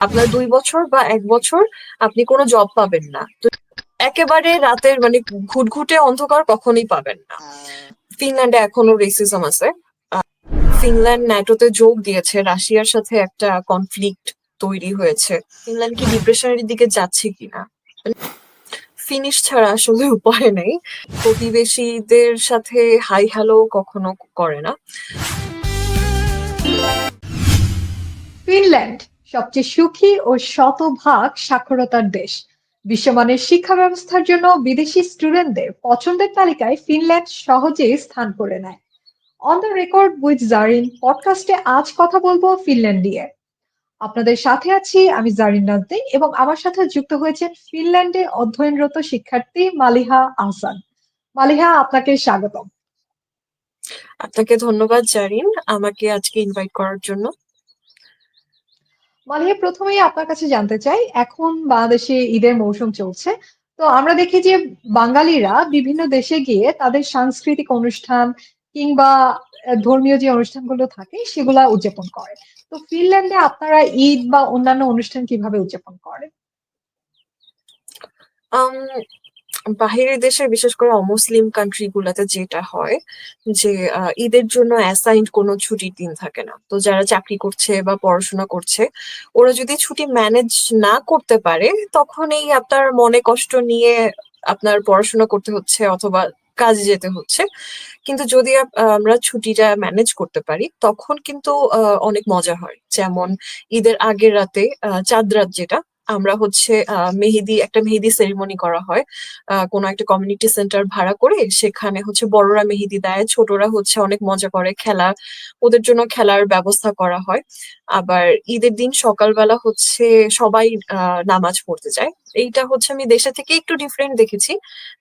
আপনার দুই বছর বা এক বছর আপনি কোনো জব পাবেন না। তো একেবারে রাতের মানে ঘুটঘুটে অন্ধকার কখনই পাবেন না। ফিনল্যান্ডে এখনও রেসিজম আছে। ফিনল্যান্ড ন্যাটোতে যোগ দিয়েছে। রাশিয়ার সাথে একটা কনফ্লিক্ট তৈরি হয়েছে। ফিনল্যান্ড কি ডিপ্রেশনের দিকে যাচ্ছে কিনা? ফিনিশ ছাড়া আসলে উপায় নেই। প্রতিবেশীদের সাথে হাই হ্যালো কখনো করে না। ফিনল্যান্ড সবচেয়ে সুখী ও শতভাগ সাক্ষরতার দেশ। বিশ্বমানের শিক্ষা ব্যবস্থার জন্য বিদেশি স্টুডেন্টদের পছন্দের তালিকায় ফিনল্যান্ড সহজেই স্থান করে নেয়। On the record with Zarin পডকাস্টে আজ কথা বলব ফিনল্যান্ড নিয়ে। আপনাদের সাথে আছি আমি জারিন নাজদি এবং আমার সাথে যুক্ত হয়েছেন ফিনল্যান্ডে অধ্যয়নরত শিক্ষার্থী মালিহা আহসান। মালিহা, আপনাকে স্বাগতম। আপনাকে ধন্যবাদ জারিন আমাকে আজকে ইনভাইট করার জন্য। মালিয়া, প্রথমেই আপনার কাছে জানতে চাই, এখন বাংলাদেশে ঈদের মৌসুম চলছে। তো আমরা দেখি যে বাঙালিরা বিভিন্ন দেশে গিয়ে তাদের সাংস্কৃতিক অনুষ্ঠান কিংবা ধর্মীয় যে অনুষ্ঠানগুলো থাকে, সেগুলা উদযাপন করে। তো ফিনল্যান্ডে আপনারা ঈদ বা অন্যান্য অনুষ্ঠান কীভাবে উদযাপন করেন? বাহিরের দেশে বিশেষ করে অমুসলিম কান্ট্রি গুলাতে যেটা হয় যে ঈদের জন্য অ্যাসাইন্ড কোনো ছুটির দিন থাকে না। তো যারা চাকরি করছে বা পড়াশোনা করছে, ওরা যদি ছুটি ম্যানেজ না করতে পারে তখন এই আপনার মনে কষ্ট নিয়ে আপনার পড়াশোনা করতে হচ্ছে অথবা কাজে যেতে হচ্ছে। কিন্তু যদি আমরা ছুটিটা ম্যানেজ করতে পারি, তখন কিন্তু অনেক মজা হয়। যেমন ঈদের আগের রাতে চাঁদ রাত যেটা আমরা হচ্ছে আহ, মেহেদি একটা মেহেদি সেরিমনি করা হয়। কোনো একটা কমিউনিটি সেন্টার ভাড়া করে সেখানে হচ্ছে বড়রা মেহেদি দেয় ছোটরা হচ্ছে অনেক মজা করে খেলা ওদের জন্য খেলার ব্যবস্থা করা হয়। আবার ঈদের দিন সকালবেলা হচ্ছে সবাই নামাজ পড়তে যায়। এইটা হচ্ছে আমি দেশে থেকে একটু ডিফারেন্ট দেখেছি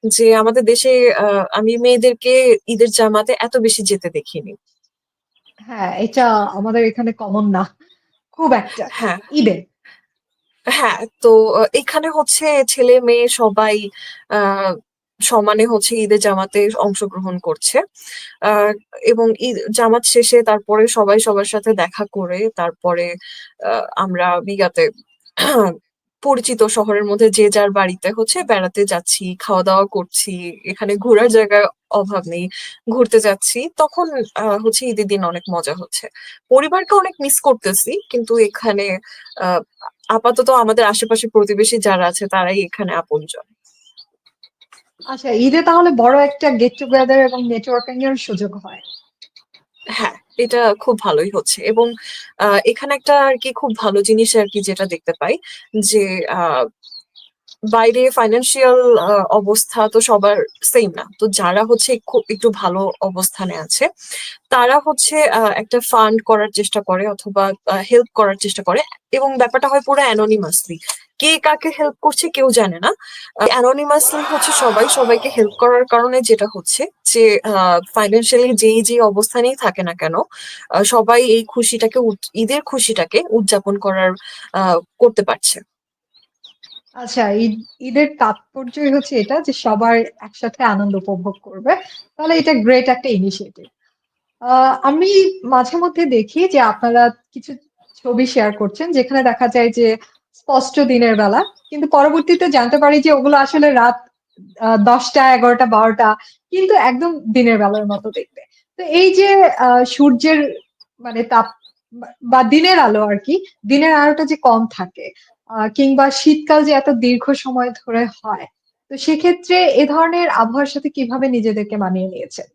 যে আমাদের দেশে আহ, আমি মেয়েদেরকে ঈদের জামাতে এত বেশি যেতে দেখিনি। হ্যাঁ এটা আমাদের এখানে কমন না। খুব একটা হ্যাঁ। ঈদে। হ্যাঁ তো এখানে হচ্ছে ছেলে মেয়ে সবাই, আহ, সমানে হচ্ছে ঈদের জামাতে অংশগ্রহণ করছে। এবং ঈদ, জামাত শেষে তারপরে সবাই সবার সাথে দেখা করে তারপরে আমরা বিগাতে পরিচিত শহরের মধ্যে যে যার বাড়িতে হচ্ছে বেড়াতে যাচ্ছি খাওয়া দাওয়া করছি এখানে ঘোরার জায়গার অভাব নেই ঘুরতে যাচ্ছি তখন হচ্ছে ঈদের দিন অনেক মজা হচ্ছে। পরিবারকে অনেক মিস করতেছি কিন্তু এখানে আহ আপাতত আমাদের আশেপাশে প্রতিবেশী যারা আছে তারাই এখানে আপনজন। আচ্ছা ঈদে তাহলে বড় একটা গেট টুগেদার এবং নেটওয়ার্কিং এর সুযোগ হয়। হ্যাঁ। এটা খুব ভালোই হচ্ছে এবং এখানে একটা আর কি খুব ভালো জিনিস আর কি যেটা দেখতে পাই যে বাইরে ফাইন্যান্সিয়াল অবস্থা তো সবার সেম না। তো যারা হচ্ছে খুব একটু ভালো অবস্থানে আছে, তারা হচ্ছে একটা ফান্ড করার চেষ্টা করে অথবা হেল্প করার চেষ্টা করে এবং ব্যাপারটা হয় পুরো অ্যানোনিমাসলি কে কাকে হেল্প করছে কেউ জানে না। অ্যানোনিমাসলি হচ্ছে সবাই, সবাইকে হেল্প করার কারণে যেটা হচ্ছে যে ফাইন্যান্সিয়ালি যেই যে অবস্থানেই থাকে না কেন সবাই এই খুশিটাকে ঈদের খুশিটাকে উদযাপন করার করতে পারছে। আচ্ছা ঈদ, ঈদের তাৎপর্যই হচ্ছে এটা যে সবার একসাথে আনন্দ উপভোগ করবে। তাহলে এটা গ্রেট একটা ইনিশিয়েটিভ আমি মাঝে মধ্যে দেখি যে আপনারা কিছু ছবি শেয়ার করছেন, যেখানে দেখা যায় যে স্পষ্ট দিনের বেলা। কিন্তু পরবর্তীতে জানতে পারি যে ওগুলো আসলে রাত দশটা, এগারোটা, বারোটা, কিন্তু একদম দিনের বেলার মতো দেখতে। তো এই যে সূর্যের মানে তাপ বা দিনের আলো আর কি, দিনের আলোটা যে কম থাকে কিংবা শীতকাল যে এত দীর্ঘ সময় ধরে হয়, তো সেক্ষেত্রে এ ধরনের আবহাওয়ার সাথে কীভাবে নিজেদেরকে মানিয়ে নিয়েছেন?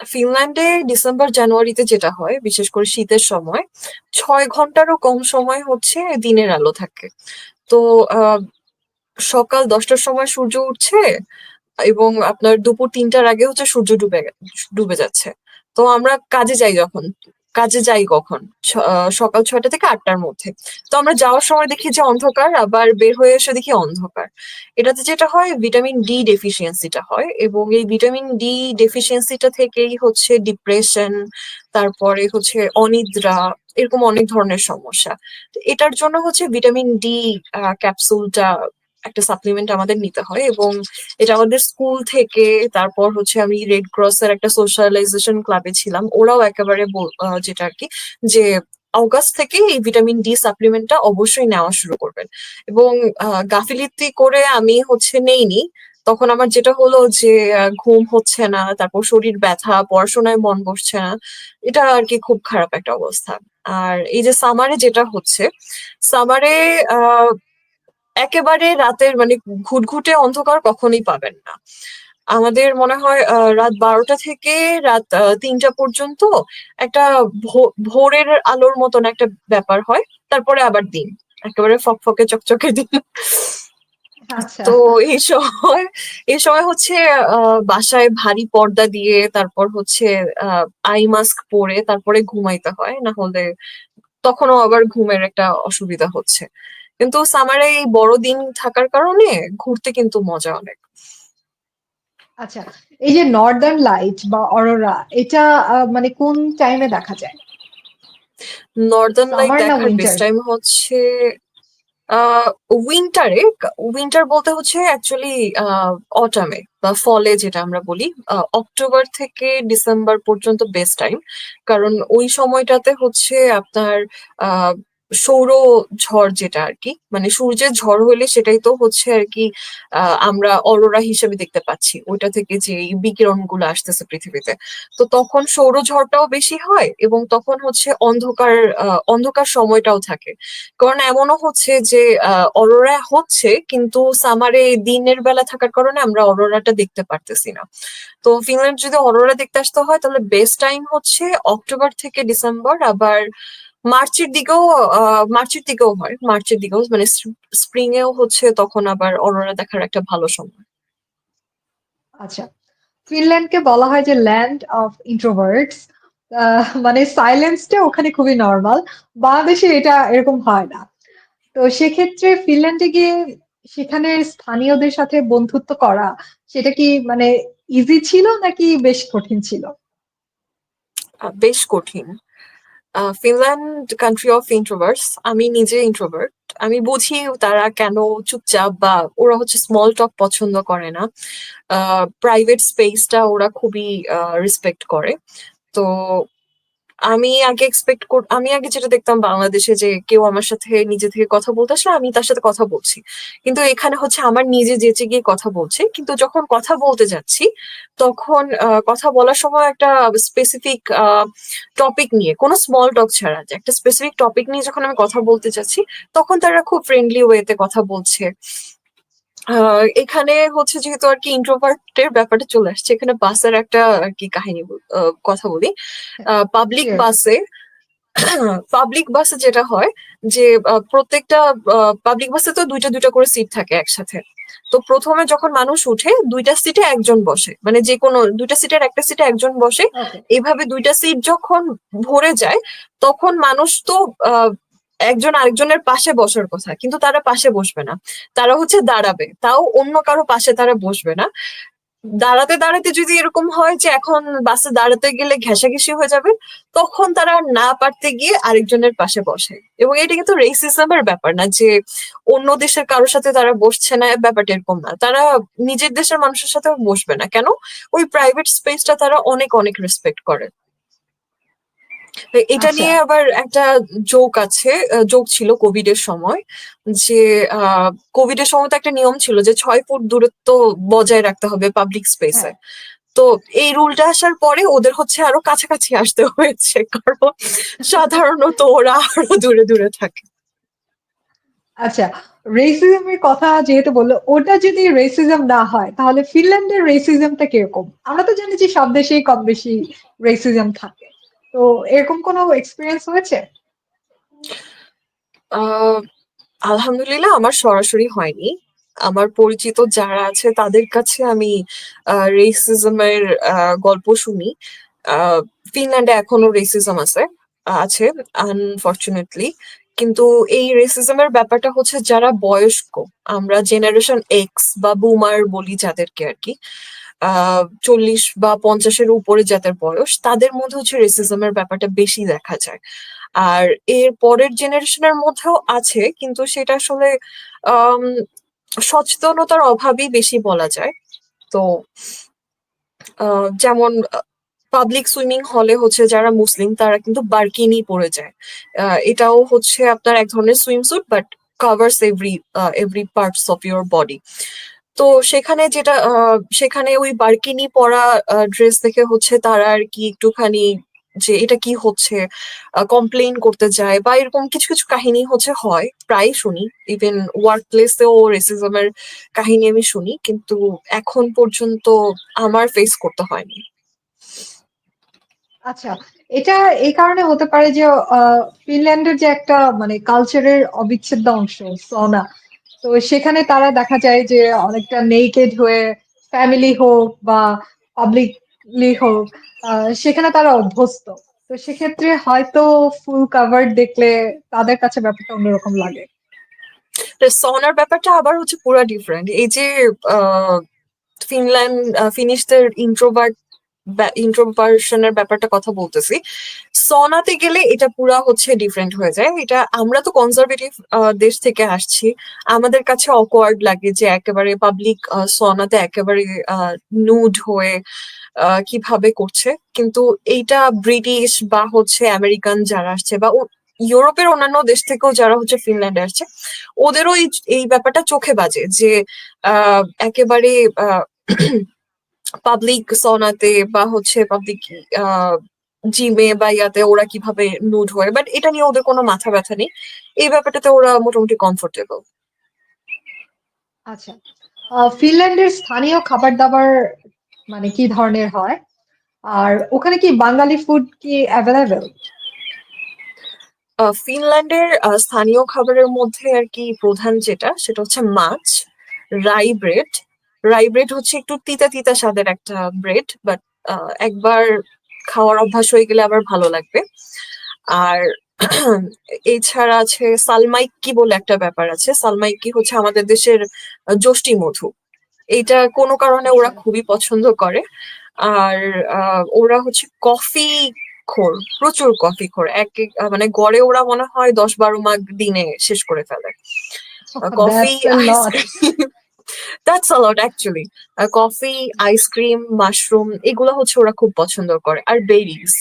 ফিনল্যান্ডে ডিসেম্বর জানুয়ারিতে যেটা হয়, বিশেষ করে শীতের সময়, ছয় ঘন্টারও কম সময় হচ্ছে দিনের আলো থাকে। তো সকাল দশটার সময় সূর্য উঠছে এবং আপনার দুপুর তিনটার আগে হচ্ছে সূর্য ডুবে ডুবে যাচ্ছে। তো আমরা কাজে যাই যখন। কাজে যাই কখন? সকাল ছয়টা থেকে আটটার মধ্যে। তো আমরা যাওয়ার সময় দেখি যে অন্ধকার, আবার বের হয়ে এসে দেখি অন্ধকার। এটাতে যেটা হয় ভিটামিন ডি ডেফিসিয়েন্সিটা হয় এবং এই ভিটামিন ডি ডেফিসিয়েন্সিটা থেকেই হচ্ছে ডিপ্রেশন তারপরে হচ্ছে অনিদ্রা, এরকম অনেক ধরনের সমস্যা। এটার জন্য হচ্ছে ভিটামিন ডি ক্যাপসুলটা একটা সাপ্লিমেন্ট আমাদের নিতে হয় এবং এটা আমাদের স্কুল থেকে, তারপর হচ্ছে আমি রেড ক্রস এর একটা সোশ্যালাইজেশন ক্লাবে ছিলাম। ওরাও একেবারে যেটা আর কি, যে অগাস্ট থেকে এই ভিটামিন ডি সাপ্লিমেন্টটা অবশ্যই নেওয়া শুরু করবেন। এবং গাফিলতি করে আমি হচ্ছে নেইনি। তখন আমার যেটা হলো যে ঘুম হচ্ছে না, তারপর শরীর ব্যথা, পড়াশোনায় মন বসছে না, এটা আর কি খুব খারাপ একটা অবস্থা। আর এই যে সামারে যেটা হচ্ছে সামারে একেবারে রাতের মানে ঘুটঘুটে অন্ধকার কখনোই পাবেন না। আমাদের মনে হয় রাত বারোটা থেকে রাত তিনটা পর্যন্ত একটা ভোরের আলোর মতন একটা ব্যাপার হয় তারপরে আবার দিন। একেবারে ফকফকে চকচকে দিন। আচ্ছা। তো এই সময় এই সময় হচ্ছে আহ, বাসায় ভারী পর্দা দিয়ে তারপর হচ্ছে আহ, আই মাস্ক পরে তারপরে ঘুমাইতে হয় না হলে তখনও আবার ঘুমের একটা অসুবিধা হচ্ছে। কিন্তু সামারে এই বড় দিন থাকার কারণে ঘুরতে কিন্তু মজা অনেক। আচ্ছা এই যে নর্দার্ন লাইট বা অরোরা এটা মানে কোন টাইমে দেখা যায়? নর্দার্ন লাইট দেখার বেস্ট উইন্টার টাইম হচ্ছে উইন্টারে উইন্টার বলতে হচ্ছে অ্যাকচুয়ালি অটামে বা ফলে যেটা আমরা বলি অক্টোবর থেকে ডিসেম্বর পর্যন্ত বেস্ট টাইম কারণ ওই সময়টাতে হচ্ছে আপনার আহ সৌর ঝড় যেটা আর কি মানে সূর্যের ঝড় হলে সেটাই তো হচ্ছে আর কি আমরা অরোরা হিসেবে দেখতে পাচ্ছি। ওইটা থেকে যে বিকিরণগুলো আসতেছে পৃথিবীতে। তো তখন সৌর ঝড়টাও বেশি হয় এবং তখন হচ্ছে অন্ধকার অন্ধকার সময়টাও থাকে। কারণ এমনও হচ্ছে যে অরোরা হচ্ছে কিন্তু সামারে দিনের বেলা থাকার কারণে আমরা অরোরাটা দেখতে পারতেছি না। তো ফিনল্যান্ড যদি অরোরা দেখতে আসতে হয় তাহলে বেস্ট টাইম হচ্ছে অক্টোবর থেকে ডিসেম্বর, আবার মার্চের দিকেও মার্চের দিকেও হয় মার্চের দিকেও মানে স্প্রিং এও হচ্ছে তখন আবার অরোরা দেখার একটা ভালো সময়। আচ্ছা ফিনল্যান্ডকে বলা হয় যে ল্যান্ড অফ ইন্ট্রোভার্টস মানে সাইলেন্সটা ওখানে খুবই নর্মাল বাংলাদেশে এটা এরকম হয় না। তো সেক্ষেত্রে ফিনল্যান্ডে গিয়ে সেখানে স্থানীয়দের সাথে বন্ধুত্ব করা সেটা কি মানে ইজি ছিল নাকি বেশ কঠিন ছিল? বেশ কঠিন। ফিনল্যান্ড কান্ট্রি অফ ইন্ট্রোভার্স আমি নিজে ইন্ট্রোভার্ট আমি বুঝি তারা কেন চুপচাপ বা ওরা হচ্ছে স্মল টক পছন্দ করে না। প্রাইভেট স্পেসটা ওরা খুবই রেসপেক্ট করে। তো আমি আগে এক্সপেক্ট কর, আমি আগে যেটা দেখতাম বাংলাদেশে যে কেউ আমার সাথে নিজে থেকে কথা বলতে আসলে আমি তার সাথে কথা বলছি। কিন্তু এখানে হচ্ছে আমার নিজে যেচে গিয়ে কথা বলছে। কিন্তু যখন কথা বলতে যাচ্ছি, তখন কথা বলার সময় একটা স্পেসিফিক টপিক নিয়ে, কোনো স্মল টক ছাড়া একটা স্পেসিফিক টপিক নিয়ে যখন আমি কথা বলতে যাচ্ছি, তখন তারা খুব ফ্রেন্ডলি ওয়েতে কথা বলছে। এখানে হচ্ছে যেহেতু আর কি ইন্ট্রোভার্টের ব্যাপারটা চলে আসছে এখানে বাসের একটা আর কি কাহিনী কথা বলি। পাবলিক বাসে পাবলিক বাসে যেটা হয় যে প্রত্যেকটা পাবলিক বাসে তো দুইটা দুইটা করে সিট থাকে একসাথে। তো প্রথমে যখন মানুষ উঠে দুইটা সিটে একজন বসে। মানে যে কোনো দুইটা সিটের একটা সিটে একজন বসে। ওকে এইভাবে দুইটা সিট যখন ভরে যায় তখন মানুষ তো আহ, একজন আরেকজনের পাশে বসার কথা, কিন্তু তারা পাশে বসবে না। তারা হচ্ছে দাঁড়াবে, তাও অন্য কারও পাশে তারা বসবে না। দাঁড়াতে দাঁড়াতে যদি এরকম হয় যে এখন বাসে দাঁড়াতে গেলে ঘেঁষাঘেঁষি হয়ে যাবে, তখন তারা না পারতে গিয়ে আরেকজনের পাশে বসে। এবং এটা কিন্তু রেসিজমের ব্যাপার না যে অন্য দেশের কারোর সাথে তারা বসছে না, ব্যাপারটা এরকম না। তারা নিজের দেশের মানুষের সাথে বসবে না। কেন? ওই প্রাইভেট স্পেসটা তারা অনেক অনেক রেসপেক্ট করে। এটা আচ্ছা। নিয়ে আবার একটা জোক আছে জোক ছিল কোভিড এর সময় যে কোভিড এর সময় তো একটা নিয়ম ছিল যে ছয় ফুট দূরত্ব বজায় রাখতে হবে পাবলিক স্পেসে হ্যাঁ। তো এই রুলটা আসার পরে ওদের হচ্ছে আরও কাছাকাছি আসতে হয়েছে কারণ সাধারণত ওরা আরও দূরে দূরে থাকে। আচ্ছা রেসিজমের কথা যেহেতু বলল ওটা যদি রেসিজম না হয় তাহলে ফিনল্যান্ডের রেসিজমটা কীরকম? আমরা তো জানি যে সব দেশেই কম বেশি রেসিজম থাকে। তো এরকম কোনো এক্সপিরিয়েন্স হয়েছে? আলহামদুলিল্লাহ আমার সরাসরি হয়নি। আমার পরিচিত যারা আছে তাদের কাছে আমি রেসিজমের গল্প শুনি। ফিনল্যান্ডে এখনও রেসিজম আছে আছে আনফরচুনেটলি কিন্তু এই রেসিজমের ব্যাপারটা হচ্ছে যারা বয়স্ক, আমরা জেনারেশন এক্স বা বুমার বলি যাদেরকে আর কি চল্লিশ বা পঞ্চাশের উপরে যাদের বয়স, তাদের মধ্যে হচ্ছে রেসিজমের ব্যাপারটা বেশি দেখা যায়। আর এর পরের জেনারেশনের মধ্যেও আছে, কিন্তু সেটা আসলে সচেতনতার অভাবই বেশি বলা যায়। তো যেমন পাবলিক সুইমিং হলে হচ্ছে যারা মুসলিম, তারা কিন্তু বারকিনি পরে যায়। এটাও হচ্ছে আপনার এক ধরনের swimsuit but covers every every parts of your body তো সেখানে যেটা সেখানে ওই বার্কিনি পরা ড্রেস দেখে হচ্ছে তারা আর কি একটুখানি যে এটা কি হচ্ছে কমপ্লেন করতে যায় বা এরকম কিছু কিছু কাহিনী হচ্ছে হয় প্রায় শুনি। ইভেন ওয়ার্ক প্লেসেও রেসিজমের কাহিনী আমি শুনি, কিন্তু এখন পর্যন্ত আমার ফেস করতে হয়নি। আচ্ছা এটা এই কারণে হতে পারে যে ফিনল্যান্ডের যে একটা মানে কালচারের অবিচ্ছেদ্য অংশ সনা তো সেখানে তারা দেখা যায় যে অনেকটা নেইকেড হয়ে ফ্যামিলি হোক বা পাবলিকলি হোক সেখানে তারা অভ্যস্ত। তো সেক্ষেত্রে হয়তো ফুল কাভার দেখলে তাদের কাছে ব্যাপারটা অন্যরকম লাগে। সনার ব্যাপারটা আবার হচ্ছে পুরো ডিফারেন্ট এই যে ফিনল্যান্ড ফিনিশদের ইন্ট্রোভার্ট ইন্ট্রোভার্সনের ব্যাপারটা কথা বলতেছি। সনাতে গেলে এটা পুরা হচ্ছে ডিফারেন্ট হয়ে যায়। এটা আমরা তো কনজারভেটিভ দেশ থেকে আসছি। আমাদের কাছে অকওয়ার্ড লাগে যে একেবারে পাবলিক সনাতে একেবারে নুড হয়ে কীভাবে করছে। কিন্তু এইটা ব্রিটিশ বা হচ্ছে আমেরিকান যারা আসছে বা ইউরোপের অন্যান্য দেশ থেকেও যারা হচ্ছে ফিনল্যান্ডে আসছে ওদেরও এই ব্যাপারটা চোখে বাজে যে আহ, একেবারে পাবলিক সনাতে বা হচ্ছে পাবলিক জিমে বা ইয়াতে ওরা কীভাবে নুড হয় বাট এটা নিয়ে ওদের কোনো মাথা ব্যথা নেই। এই ব্যাপারটাতে ওরা মোটামুটি কমফোর্টেবল আচ্ছা ফিনল্যান্ডের স্থানীয় খাবার দাবার মানে কি ধরনের হয়? আর ওখানে কি বাঙালি ফুড কি অ্যাভেলেবেল ফিনল্যান্ডের স্থানীয় খাবারের মধ্যে আর কি প্রধান যেটা সেটা হচ্ছে মাছ রাই ব্রেড রাই ব্রেড হচ্ছে একটু তিতা তিতা স্বাদের একটা ব্রেড বাট একবার খাওয়ার অভ্যাস হয়ে গেলে আবার ভালো লাগবে। আর এছাড়া আছে সালমাইকি বলে একটা ব্যাপার আছে। সালমাইকি হচ্ছে আমাদের দেশের আহ, মধু। এইটা কোনো কারণে ওরা আচ্ছা। খুবই পছন্দ করে। আর ওরা হচ্ছে কফি খোর প্রচুর কফি খোর। এক এক মানে গড়ে ওরা মনে হয় দশ বারো মাগ দিনে শেষ করে ফেলে। Coffee that's a lot actually coffee ice cream mushroom এগুলো হচ্ছে ওরা খুব পছন্দ করে। আর বেরিজ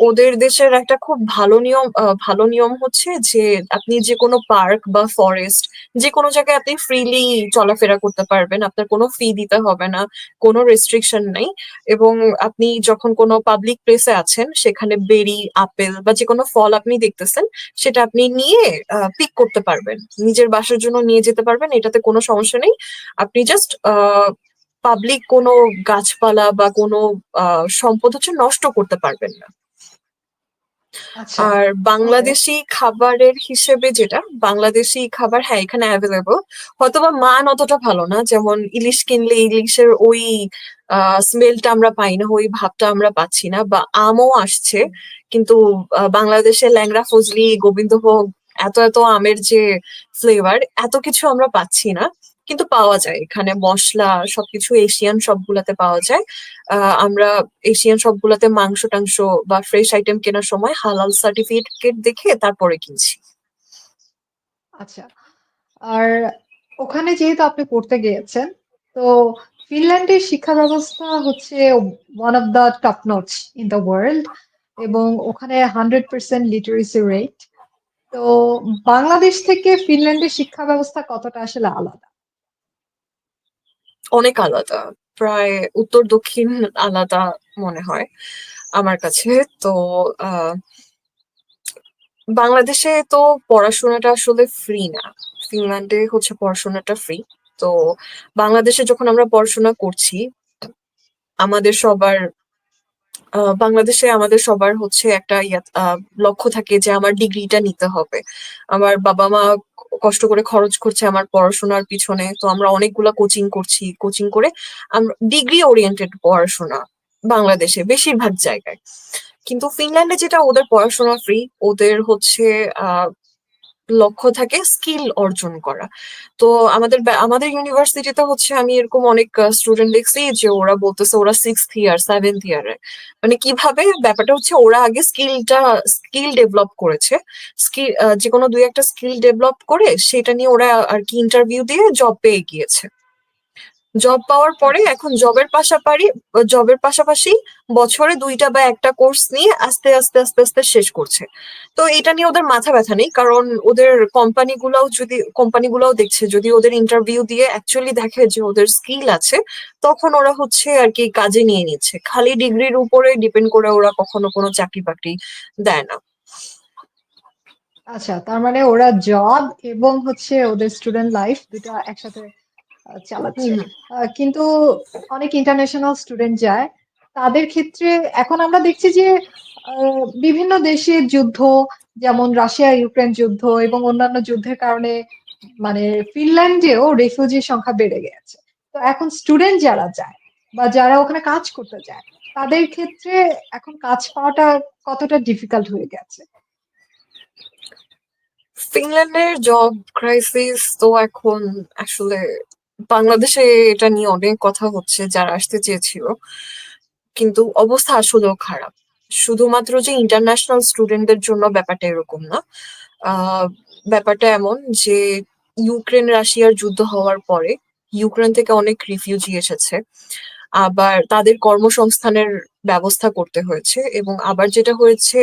ওদের দেশের একটা খুব ভালো নিয়ম ভালো নিয়ম হচ্ছে যে আপনি যে কোনো পার্ক বা ফরেস্ট, যে কোনো জায়গায় আপনি ফ্রিলি চলাফেরা করতে পারবেন, আপনার কোনো ফি দিতে হবে না, কোনো রেস্ট্রিকশন নেই এবং আপনি যখন কোনো পাবলিক প্লেসে আছেন, সেখানে বেরি আপেল বা যে কোনো ফল আপনি দেখতেছেন, সেটা আপনি নিয়ে পিক করতে পারবেন। নিজের বাসার জন্য নিয়ে যেতে পারবেন, এটাতে কোনো সমস্যা নেই। আপনি জাস্ট পাবলিক কোনো গাছপালা বা কোনো সম্পদ হচ্ছে নষ্ট করতে পারবেন না। আর বাংলাদেশি খাবারের হিসেবে যেটা, বাংলাদেশি খাবার হ্যাঁ এখানে অ্যাভেলেবল হয়তোবা মান অতটা ভালো না, যেমন ইলিশ কিনলে ইলিশের ওই স্মেলটা আমরা পাই না, ওই ভাবটা আমরা পাচ্ছি না, বা আমও আসছে। কিন্তু বাংলাদেশে ল্যাংড়া, ফজলি, গোবিন্দভোগ, এত এত আমের যে ফ্লেভার এত কিছু আমরা পাচ্ছি না। কিন্তু পাওয়া যায়। এখানে মশলা, সবকিছু এশিয়ান সবগুলাতে পাওয়া যায়। আমরা এশিয়ান সবগুলাতে মাংস, টাংস বা ফ্রেশ আইটেম কেনার সময় হালাল সার্টিফিকেট দেখে তারপরে কিনছি। আচ্ছা। আর ওখানে যেহেতু আপনি পড়তে গিয়েছেন, তো ফিনল্যান্ডের শিক্ষা ব্যবস্থা হচ্ছে one of the top notch in the world এবং ওখানে হান্ড্রেড পার্সেন্ট লিটারেসি রেট তো বাংলাদেশ থেকে ফিনল্যান্ডের শিক্ষা ব্যবস্থা কতটা আসলে আলাদা? অনেক আলাদা। প্রায় উত্তর দক্ষিণ আলাদা মনে হয় আমার কাছে। তো বাংলাদেশে তো পড়াশোনাটা আসলে ফ্রি না। ফিনল্যান্ডে হচ্ছে পড়াশোনাটা ফ্রি তো, বাংলাদেশে যখন আমরা পড়াশোনা করছি, আমাদের সবার বাংলাদেশে আমাদের সবার হচ্ছে একটা লক্ষ্য থাকে যে আমার ডিগ্রিটা নিতে হবে। আমার বাবা মা কষ্ট করে খরচ করছে আমার পড়াশোনার পিছনে, তো আমরা অনেকগুলা কোচিং করছি। কোচিং করে আমরা ডিগ্রি ওরিয়েন্টেড পড়াশোনা বাংলাদেশে, বেশিরভাগ জায়গায়। কিন্তু ফিনল্যান্ডে যেটা, ওদের পড়াশোনা ফ্রি ওদের হচ্ছে লক্ষ্য থাকে স্কিল অর্জন করা। তো আমাদের আমাদের ইউনিভার্সিটিতে হচ্ছে আমি এরকম অনেক স্টুডেন্ট দেখছি যে ওরা বলতেছে ওরা সিক্স ইয়ার সেভেন্থ ইয়ারে মানে কীভাবে? ব্যাপারটা হচ্ছে ওরা আগে স্কিলটা স্কিল ডেভেলপ করেছে। স্কিল যে কোনো দুই একটা স্কিল ডেভেলপ করে সেটা নিয়ে ওরা আর কি ইন্টারভিউ দিয়ে জব পেয়ে গিয়েছে। জব পাওয়ার পরে। এখন জবের পাশাপাশি জবের পাশাপাশি বছরে দুইটা বা একটা কোর্স নিয়ে আস্তে আস্তে আস্তে আস্তে শেষ করছে। তো এটা নিয়ে ওদের মাথা ব্যথা নেই কারণ ওদের কোম্পানি গুলাও যদি কোম্পানি গুলাও দেখছে যদি ওদের ইন্টারভিউ দিয়ে অ্যাকচুয়ালি দেখে যে ওদের স্কিল আছে তখন ওরা হচ্ছে আর কি কাজে নিয়ে নিচ্ছে। খালি ডিগ্রির উপরে ডিপেন্ড করে ওরা কখনো কোনো চাকরি বাকরি দেয় না। আচ্ছা তার মানে ওরা জব এবং হচ্ছে ওদের স্টুডেন্ট লাইফ দুটা একসাথে চালাচ্ছে। কিন্তু অনেক ইন্টারন্যাশনাল স্টুডেন্ট যায়। তাদের ক্ষেত্রে এখন আমরা দেখছি যে বিভিন্ন দেশে যুদ্ধ যেমন রাশিয়া ইউক্রেন যুদ্ধ এবং অন্যান্য যুদ্ধের কারণে মানে ফিনল্যান্ডেও রেফিউজির সংখ্যা বেড়ে গেছে। তো এখন স্টুডেন্ট যারা যায় বা যারা ওখানে কাজ করতে যায় তাদের ক্ষেত্রে এখন কাজ পাওয়াটা কতটা ডিফিকাল্ট হয়ে গেছে? ফিনল্যান্ডের জব ক্রাইসিস তো এখন আসলে বাংলাদেশে এটা নিয়ে অনেক কথা হচ্ছে, যারা আসতে চেয়েছিল। কিন্তু অবস্থা আসলেও খারাপ। শুধুমাত্র যে ইন্টারন্যাশনাল স্টুডেন্টদের জন্য ব্যাপারটা এরকম না। ব্যাপারটা এমন যে, ইউক্রেন রাশিয়ার যুদ্ধ হওয়ার পরে ইউক্রেন থেকে অনেক রিফিউজি এসেছে। আবার তাদের কর্মসংস্থানের ব্যবস্থা করতে হয়েছে এবং আবার যেটা হয়েছে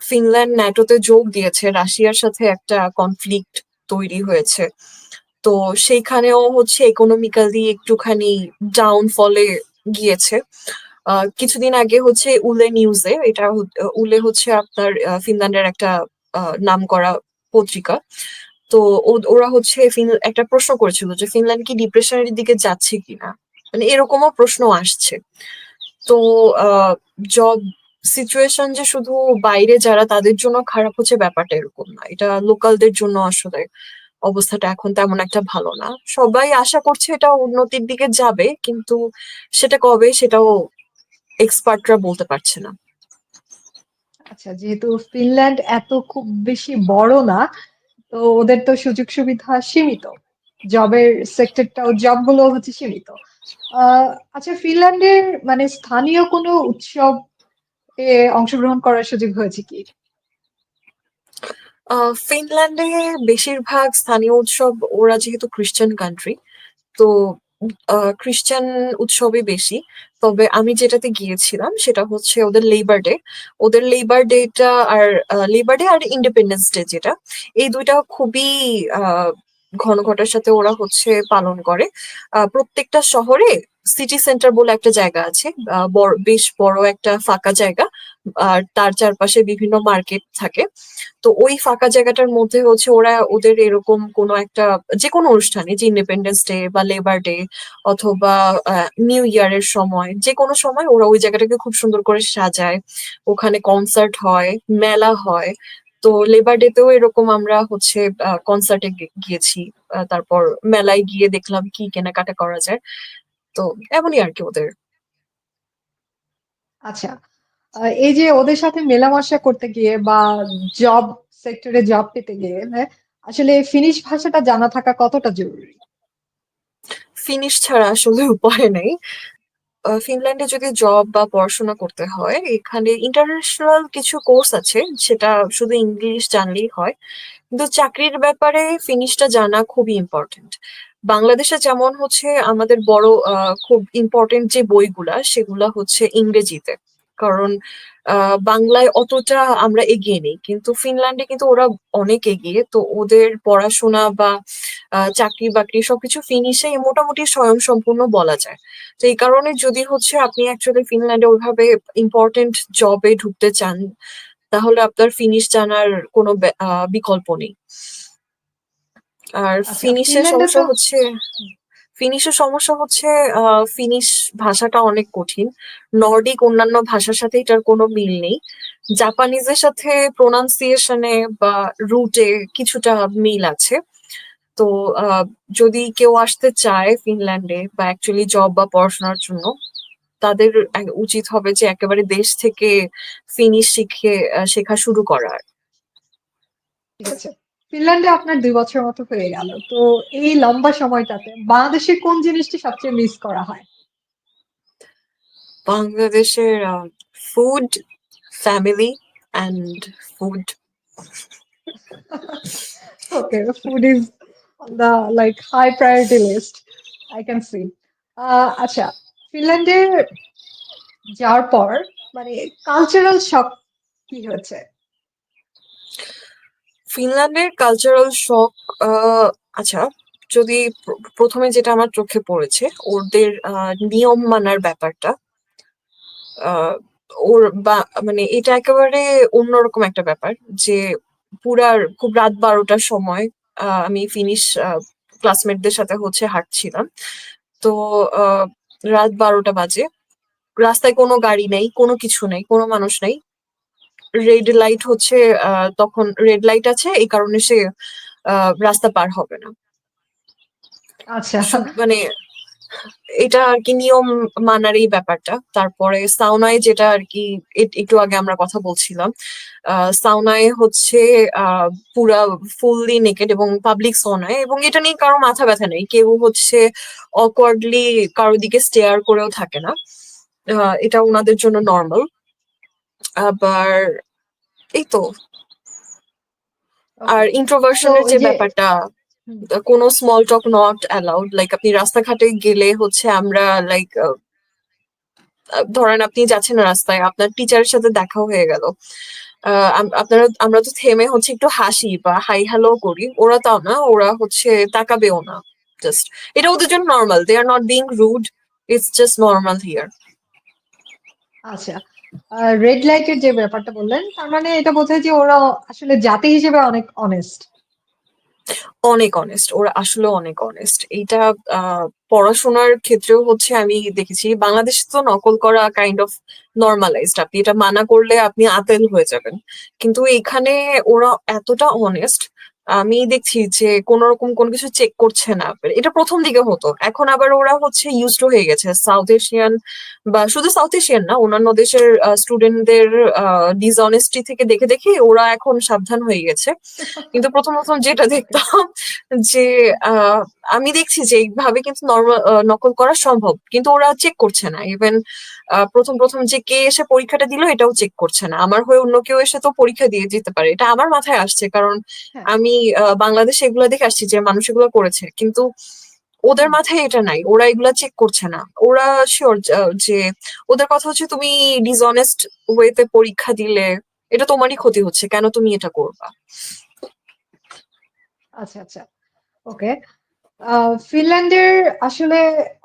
ফিনল্যান্ড ন্যাটোতে যোগ দিয়েছে। রাশিয়ার সাথে একটা কনফ্লিক্ট তৈরি হয়েছে। তো সেইখানেও হচ্ছে ইকোনমিক্যালি একটুখানি ডাউনফলে গিয়েছে। কিছুদিন আগে হচ্ছে উলে নিউজে এটা উলে হচ্ছে আপনার ফিনল্যান্ডের একটা নাম করা পত্রিকা। তো ওরা হচ্ছে একটা প্রশ্ন করেছিল যে ফিনল্যান্ড কি ডিপ্রেশনের দিকে যাচ্ছে কিনা? মানে এরকমও প্রশ্ন আসছে। তো জব সিচুয়েশন যে শুধু বাইরে যারা তাদের জন্য খারাপ হচ্ছে ব্যাপারটা এরকম না। এটা লোকালদের জন্য আসলে অবস্থাটা এখন তেমন একটা ভালো না। সবাই আশা করছে এটা উন্নতির দিকে যাবে, কিন্তু সেটা কবে সেটাও এক্সপার্টরা বলতে পারছে না। আচ্ছা যেহেতু ফিনল্যান্ড এত খুব বেশি বড় না, তো ওদের তো সুযোগ সুবিধা সীমিত। জবের সেক্টরটাও জবগুলো হচ্ছে সীমিত। আচ্ছা ফিনল্যান্ডের মানে স্থানীয় কোনো উৎসব অংশগ্রহণ করার সুযোগ হয়েছে কি? ফিনল্যান্ডে বেশিরভাগ স্থানীয় উৎসব ওরা যেহেতু খ্রিস্টান কান্ট্রি তো খ্রিস্টান উৎসবই বেশি। তবে আমি যেটাতে গিয়েছিলাম সেটা হচ্ছে ওদের লেবার ডে ওদের লেবার ডেটা আর লেবার ডে আর ইন্ডিপেন্ডেন্স ডে যেটা, এই দুইটা খুবই ঘন ঘটার সাথে ওরা হচ্ছে পালন করে। প্রত্যেকটা শহরে সিটি সেন্টার বলে একটা জায়গা আছে বেশ বড় একটা ফাঁকা জায়গা। আর তার চারপাশে বিভিন্ন মার্কেট থাকে। তো ওই ফাঁকা জায়গাটার মধ্যে হচ্ছে ওরা ওদের এরকম কোনো একটা যে কোনো অনুষ্ঠানে, যে ইন্ডিপেন্ডেন্স ডে বা লেবার ডে অথবা নিউ ইয়ারের সময় যে কোনো সময় ওরা ওই জায়গাটাকে খুব সুন্দর করে সাজায়। ওখানে কনসার্ট হয়, মেলা হয়। তো লেবার ডেতেও এরকম আমরা হচ্ছে কনসার্টে গিয়েছি। তারপর মেলায় গিয়ে দেখলাম কি কেনাকাটা করা যায়। তো এমনই আর কি ওদের। আচ্ছা। এই যে ওদের সাথে মেলামেশা করতে গিয়ে বা জব সেক্টরে জব পেতে গিয়ে হ্যাঁ, আসলে ফিনিশ ভাষাটা জানা থাকা কতটা জরুরি? ফিনিশ ছাড়া আসলে উপায় নেই। ফিনল্যান্ডে যদি জব বা পড়াশোনা করতে হয় এখানে ইন্টারন্যাশনাল কিছু কোর্স আছে সেটা শুধু ইংলিশ জানলেই হয়। কিন্তু চাকরির ব্যাপারে ফিনিশটা জানা খুবই ইম্পর্টেন্ট বাংলাদেশে যেমন হচ্ছে আমাদের বড় খুব ইম্পর্টেন্ট যে বইগুলা সেগুলা হচ্ছে ইংরেজিতে। কারণ বাংলায় অতটা আমরা এগিয়ে নেই। কিন্তু ফিনল্যান্ডে কিন্তু ওরা অনেক এগিয়ে। তো ওদের পড়াশোনা বা চাকরি বাকরি সবকিছু ফিনিশে মোটামুটি স্বয়ংসম্পূর্ণ বলা যায়। তো এই কারণে যদি হচ্ছে আপনি অ্যাকচুয়ালি ফিনল্যান্ডে ওইভাবে ইম্পর্টেন্ট জবে ঢুকতে চান তাহলে আপনার ফিনিশ জানার কোনো বিকল্প নেই। আর আচ্ছা ফিনিশের সমস্যা হচ্ছে ফিনিশের সমস্যা হচ্ছে ফিনিশ ভাষাটা অনেক কঠিন। নর্ডিক অন্যান্য ভাষার সাথে এটার কোনো মিল নেই। জাপানিজের সাথে প্রোনাউন্সিয়েশনে বা রুটে কিছুটা মিল আছে। তো যদি কেউ আসতে চায় ফিনল্যান্ডে বা অ্যাকচুয়ালি জব বা পড়াশোনার জন্য, তাদের উচিত হবে যে একেবারে দেশ থেকে ফিনিশ শিখে শেখা শুরু করার। ঠিক আছে। ফিনল্যান্ডে আপনার দুই বছর মতো হয়ে গেল তো এই লম্বা সময়টাতে বাংলাদেশের কোন জিনিসটি সবচেয়ে মিস করা হয় বাংলাদেশের food family and food okay food is the like high priority list I can see. আচ্ছা, ফিনল্যান্ডে যাওয়ার পর মানে কালচারাল শক কি হয়েছে? ফিনল্যান্ডের কালচারাল আ আচ্ছা, যদি প্রথমে যেটা আমার চোখে পড়েছে ওদের নিয়ম মানার ব্যাপারটা। ওর বা মানে এটা একেবারে অন্যরকম একটা ব্যাপার যে পুরার খুব রাত বারোটার সময় আমি ফিনিশ ক্লাসমেটদের সাথে হচ্ছে হাঁটছিলাম। তো রাত বারোটা বাজে। রাস্তায় কোনো গাড়ি নেই, কোনো কিছু নেই, কোনো মানুষ নেই। রেড লাইট হচ্ছে তখন রেড লাইট আছে এই কারণে সে রাস্তা পার হবে না। আচ্ছা। মানে এটা আর কি নিয়ম মানার এই ব্যাপারটা। তারপরে সাউনায় যেটা আর কি একটু আগে আমরা কথা বলছিলাম। সাউনায় হচ্ছে পুরা ফুললি নেকেড এবং পাবলিক সনায় এবং এটা নিয়ে কারও মাথা ব্যাথা নেই। কেউ হচ্ছে অকওয়ার্ডলি কারও দিকে স্টেয়ার করেও থাকে না। এটা ওনাদের জন্য নরমাল। আবার এই তো। আর এর যে ব্যাপারটা কোনো small talk not allowed. Like আপনি রাস্তাঘাটে গেলে হচ্ছে আমরা লাইক ধরেন আপনি যাচ্ছেন রাস্তায়, আপনার টিচারের সাথে দেখা হয়ে গেল। আপনারা আমরা তো থেমে হচ্ছে একটু হাসি বা হাই হ্যালো করি। ওরা তাও না। ওরা হচ্ছে তাকাবেও না। জাস্ট এটা ওদের জন্য normal they are not being rude it's just normal here আচ্ছা। রেড লাইটের যে ব্যাপারটা বললেন, তার মানে এটা বোঝায় যে ওরা আসলে জাতি হিসেবে অনেক অনেস্ট। অনেক অনেস্ট। ওরা আসলেও অনেক অনেস্ট। এইটা পড়াশোনার ক্ষেত্রেও হচ্ছে আমি দেখেছি। বাংলাদেশ তো নকল করা কাইন্ড অফ নর্মালাইজড আপনি এটা মানা করলে আপনি আতেল হয়ে যাবেন। কিন্তু এখানে ওরা এতটা অনেস্ট আমি দেখছি যে কোনরকম কোন কিছু চেক করছে না। এটা প্রথম দিকে হতো। এখন আবার ওরা হচ্ছে ইউজড হয়ে গেছে। সাউথ এশিয়ান বা শুধু সাউথ এশিয়ান না, অন্যান্য দেশের স্টুডেন্টদের ডিসঅনেস্টি থেকে দেখে, দেখে ওরা এখন সাবধান হয়ে গেছে। কিন্তু ১ম, ১ম যেটা দেখতাম যে আমি দেখছি যে এইভাবে কিন্তু নকল করা সম্ভব। কিন্তু ওরা চেক করছে না। ইভেন ১ম, ১ম যে কে এসে পরীক্ষাটা দিল এটাও চেক করছে না। আমার হয়ে অন্য কেউ এসে তো পরীক্ষা দিয়ে যেতে পারে। এটা আমার মাথায় আসছে। কারণ হ্যাঁ। আমি বাংলাদেশে এগুলা দেখে আসছি যে মানুষ এগুলো করেছে। কিন্তু ওদের মাথায় এটা নাই। ওরা এগুলা চেক করছে না। ওরা শিওর যা ওদের কথা হচ্ছে তুমি ডিসঅনেস্ট ওয়েতে পরীক্ষা দিলে এটা তোমারই ক্ষতি হচ্ছে। কেন তুমি এটা করবা? আচ্ছা, আচ্ছা। ওকে। ফিনল্যান্ডের আসলে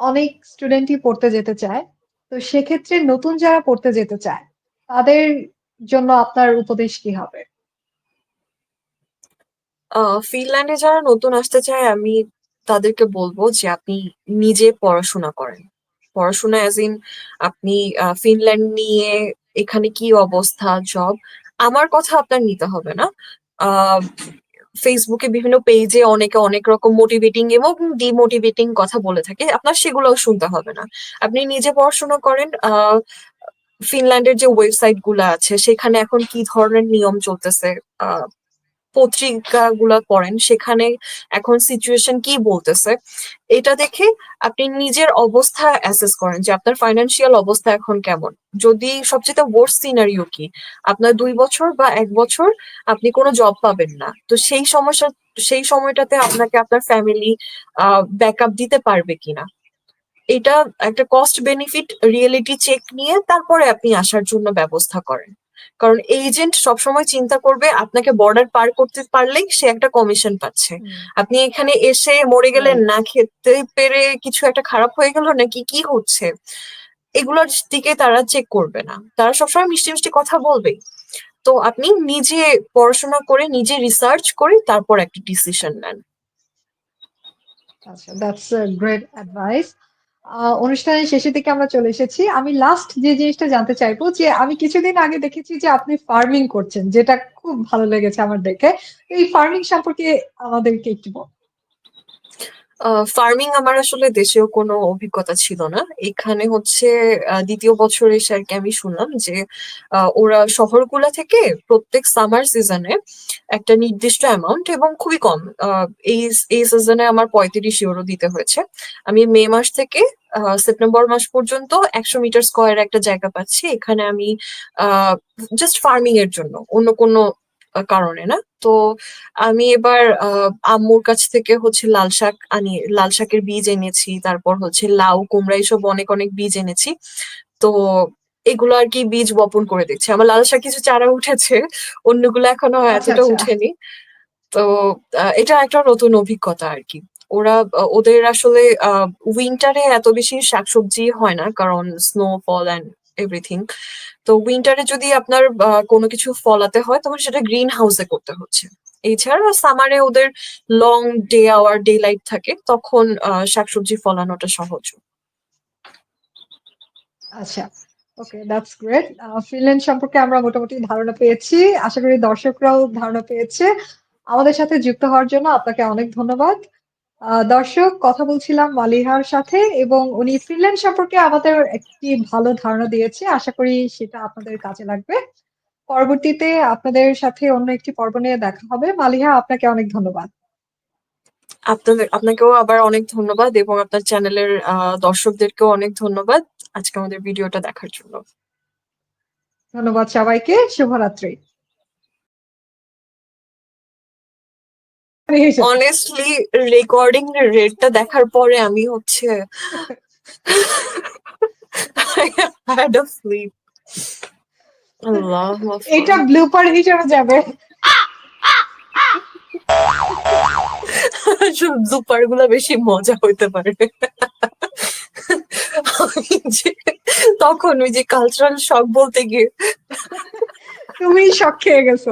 অনেক স্টুডেন্টই পড়তে যেতে চায়। তো সেক্ষেত্রে নতুন যারা পড়তে যেতে চায়, তাদের জন্য আপনার উপদেশ কি হবে? ফিনল্যান্ডে যারা নতুন আসতে চায় আমি তাদেরকে বলব যে আপনি নিজে পড়াশোনা করেন। পড়াশোনা অ্যাজ ইন আপনি ফিনল্যান্ড নিয়ে এখানে কি অবস্থা, জব আমার কথা আপনার নিতে হবে না। Facebook এ বিভিন্ন পেজে অনেকে অনেক রকম মোটিভেটিং এবং ডিমোটিভেটিং কথা বলে থাকে। আপনার সেগুলোও শুনতে হবে না। আপনি নিজে পড়াশোনা করেন। ফিনল্যান্ডের যে ওয়েবসাইটগুলা আছে সেখানে এখন কি ধরনের নিয়ম চলতেছে, পত্রিকাগুলা পড়েন। সেখানে এখন সিচুয়েশন কি বলতেছে। এটা দেখে আপনি নিজের অবস্থা অ্যাসেস করেন যে আপনার ফাইন্যান্সিয়াল অবস্থা এখন কেমন। যদি সবচাইতে ওয়ার্স্ট সিনারিও কি? আপনার দুই বছর বা এক বছর আপনি কোনো জব পাবেন না। তো সেই সমস্যা, সেই সময়টাতে আপনাকে আপনার ফ্যামিলি ব্যাকআপ দিতে পারবে কিনা? এটা একটা কস্ট বেনিফিট রিয়েলিটি চেক নিয়ে তারপরে আপনি আসার জন্য ব্যবস্থা করেন। কারণ এজেন্ট সবসময় চিন্তা করবে আপনাকে বর্ডার পার করতে পারলেই সে একটা কমিশন পাচ্ছে। আপনি এখানে এসে মরে গেলেন, না খেতে পেরে কিছু একটা খারাপ হয়ে গেল নাকি কি হচ্ছে? এগুলোর দিকে তারা চেক করবে না। তারা সবসময় মিষ্টি, মিষ্টি কথা বলবেই। তো আপনি নিজে পড়াশোনা করে, নিজে রিসার্চ করে তারপর একটা ডিসিশন নেন। আচ্ছা, দ্যাটস আ গ্রেট অ্যাডভাইস। অনুষ্ঠানের শেষের দিকে আমরা চলে এসেছি। আমি লাস্ট যে জিনিসটা জানতে চাইব, যে আমি কিছুদিন আগে দেখেছি যে আপনি ফার্মিং করছেন। যেটা খুব ভালো লেগেছে আমার দেখে। এই ফার্মিং সম্পর্কে আমাদেরকে একটু বলুন। ফার্মিং আমার আসলে দেশেও কোনো অভিজ্ঞতা ছিল না। এখানে হচ্ছে ২য় বছরে এসে আরকি আমি শুনলাম যে ওরা শহরগুলা থেকে প্রত্যেক সামার সিজনে একটা নির্দিষ্ট অ্যামাউন্ট এবং খুবই কম। এই এই সিজনে আমার ৩৫ ইউরো দিতে হয়েছে। আমি মে মাস থেকে সেপ্টেম্বর মাস পর্যন্ত ১০০ মিটার স্কয়ার একটা জায়গা পাচ্ছি। এখানে আমি জাস্ট ফার্মিং এর জন্য। অন্য কোনো কারণে না? তো আমি এবার আম্মুর কাছ থেকে হচ্ছে লাল শাক আনি লাল শাকের বীজ এনেছি। তারপর হচ্ছে লাউ, কুমড়া এসব অনেক, অনেক বীজ এনেছি। তো এগুলো আর কি বীজ বপন করে দিচ্ছি। আমার লাল শাক কিছু চারা উঠেছে। অন্যগুলো এখনও আচ্ছা, এতটা আচ্ছা। উঠেনি। তো এটা একটা নতুন অভিজ্ঞতা আর কি ওরা ওদের আসলে উইন্টার এত বেশি শাকসবজি হয় না। কারণ স্নোফল অ্যান্ড এভরিথিং। তো উইন্টারে যদি আপনার কোন কিছু ফলাতে হয় তখন সেটা গ্রিন হাউসে করতে হচ্ছে। এছাড়া সামারে ওদের long day hour daylight থাকে। তখন শাকসবজি ফলানোটা সহজ। আচ্ছা। ওকে, দ্যাটস গ্রেট। ফিনল্যান্ড সম্পর্কে আমরা মোটামুটি ধারণা পেয়েছি। আশা করি দর্শকরাও ধারণা পেয়েছে। আমাদের সাথে যুক্ত হওয়ার জন্য আপনাকে অনেক ধন্যবাদ। দর্শক কথা বলছিলাম মালিহার সাথে এবং উনি ফিনল্যান্ড সম্পর্কে আমাদের একটি ভালো ধারণা দিয়েছে। আশা করি সেটা আপনাদের কাজে লাগবে। পরবর্তীতে আপনাদের সাথে অন্য একটি পর্ব নিয়ে দেখা হবে। মালিহা আপনাকে অনেক ধন্যবাদ। আপনাদের আপনাকেও আবার অনেক ধন্যবাদ এবং আপনার চ্যানেলের দর্শকদেরকেও অনেক ধন্যবাদ। আজকে আমাদের ভিডিওটা দেখার জন্য। ধন্যবাদ সবাইকে। শুভরাত্রি। Honestly রেকর্ডিং রেটটা দেখার পরে আমি হচ্ছে I had a আল্লাহ এটা। ব্লুপার হিসেবে যাবে। ব্লুপারগুলা বেশি মজা হইতে পারে। তখন ওই যে কালচারাল শখ বলতে গিয়ে তুমি শখ খেয়ে গেছো।